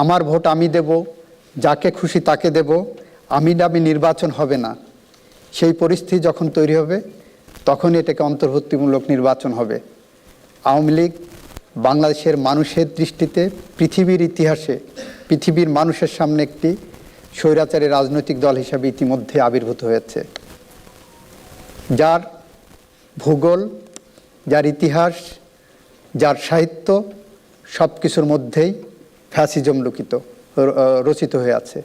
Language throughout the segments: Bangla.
আমার ভোট আমি দেব, যাকে খুশি তাকে দেব আমি নামি নির্বাচন হবে না। সেই পরিস্থিতি যখন তৈরি হবে তখন এটাকে অন্তর্ভুক্তিমূলক নির্বাচন হবে। আওয়ামী লীগ বাংলাদেশের মানুষের দৃষ্টিতে পৃথিবীর ইতিহাসে, পৃথিবীর মানুষের সামনে একটি স্বৈরাচারী রাজনৈতিক দল হিসাবে ইতিমধ্যে আবির্ভূত হয়েছে। যার ভূগোল, যার ইতিহাস, যার সাহিত্য সব কিছুর মধ্যেই ফ্যাসিজম লুকিত রচিত হয়ে আছে।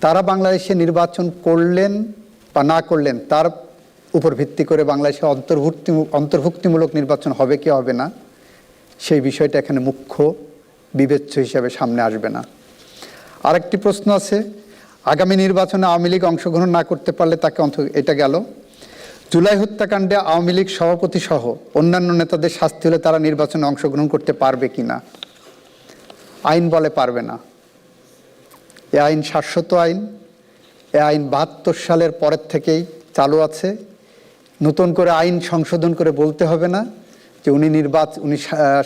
তারা বাংলাদেশে নির্বাচন করলেন বা না করলেন, তার উপর ভিত্তি করে বাংলাদেশে অন্তর্ভুক্তি, অন্তর্ভুক্তিমূলক নির্বাচন হবে কি হবে না, সেই বিষয়টা এখানে মুখ্য বিবেচ্য হিসাবে সামনে আসবে না। আরেকটি প্রশ্ন আছে, আগামী নির্বাচনে আওয়ামী লীগ অংশগ্রহণ না করতে পারলে তাকে অন্ত- এটা গেল। জুলাই হত্যাকাণ্ডে আওয়ামী লীগ সভাপতি সহ অন্যান্য নেতাদের শাস্তি হলে তারা নির্বাচনে অংশগ্রহণ করতে পারবে কিনা? আইন বলে পারবে না। এ আইন শাশ্বত আইন, এ আইন বাহাত্তর সালের পরের থেকেই চালু আছে। নতুন করে আইন সংশোধন করে বলতে হবে না যে উনি নির্বাচন উনি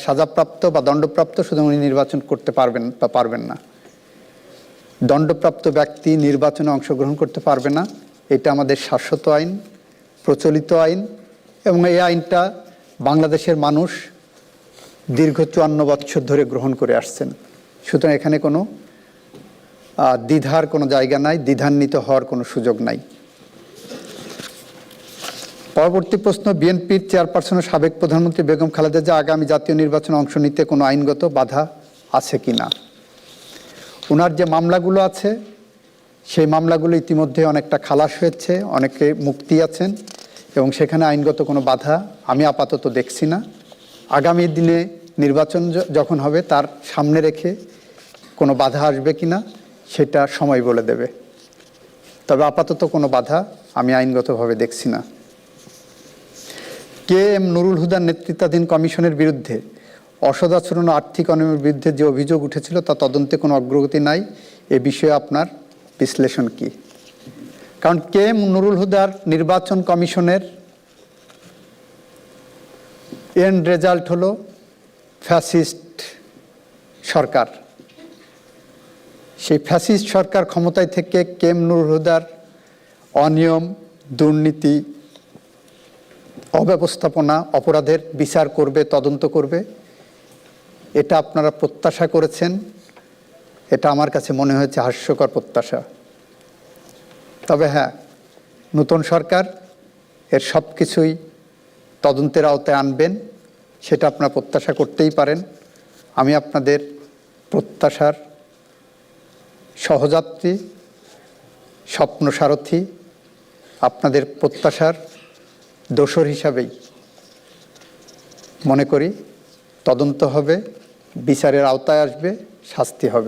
সাজাপ্রাপ্ত বা দণ্ডপ্রাপ্ত শুধু উনি নির্বাচন করতে পারবেন বা পারবেন না। দণ্ডপ্রাপ্ত ব্যক্তি নির্বাচনে অংশগ্রহণ করতে পারবে না। এটা আমাদের শাশ্বত আইন, প্রচলিত আইন এবং এই আইনটা বাংলাদেশের মানুষ দীর্ঘ চুয়ান্ন বছর ধরে গ্রহণ করে আসছেন। সুতরাং এখানে কোনো দ্বিধার কোনো জায়গা নাই, দ্বিধান্বিত হওয়ার কোনো সুযোগ নাই। পরবর্তী প্রশ্ন, বিএনপির চেয়ারপারসনের সাবেক প্রধানমন্ত্রী বেগম খালেদা জিয়া আগামী জাতীয় নির্বাচনে অংশ নিতে কোনো আইনগত বাধা আছে কি না? ওনার যে মামলাগুলো আছে, সেই মামলাগুলো ইতিমধ্যে অনেকটা খালাস হয়েছে, অনেকে মুক্তি আছেন, এবং সেখানে আইনগত কোনো বাধা আমি আপাতত দেখছি না। আগামী দিনে নির্বাচন যখন হবে, তার সামনে রেখে কোনো বাধা আসবে কি না, সেটা সময় বলে দেবে। তবে আপাতত কোনো বাধা আমি আইনগতভাবে দেখছি না। কে এম নুরুল হুদার নেতৃত্বাধীন কমিশনের বিরুদ্ধে অসদাচরণ আর্থিক অনিয়মের বিরুদ্ধে যে অভিযোগ উঠেছিল, তা তদন্তে কোনো অগ্রগতি নাই, এ বিষয়ে আপনার বিশ্লেষণ কি? কারণ কে এম নুরুল হুদার নির্বাচন কমিশনের এন্ড রেজাল্ট হলো ফ্যাসিস্ট সরকার। সেই ফ্যাসিস্ট সরকার ক্ষমতায় থেকে কেম নুরুল হুদার অনিয়ম, দুর্নীতি, অব্যবস্থাপনা, অপরাধের বিচার করবে, তদন্ত করবে, এটা আপনারা প্রত্যাশা করেছেন, এটা আমার কাছে মনে হয়েছে হাস্যকর প্রত্যাশা। তবে হ্যাঁ নতুন সরকার এর সব কিছুই তদন্তের আওতায় আনবেন, সেটা আপনারা প্রত্যাশা করতেই পারেন। আমি আপনাদের প্রত্যাশার সহযাত্রী স্বপ্ন সারথী আপনাদের প্রত্যাশার দোসর হিসাবেই মনে করি তদন্ত হবে, বিচারের আওতায় আসবে, শাস্তি হবে।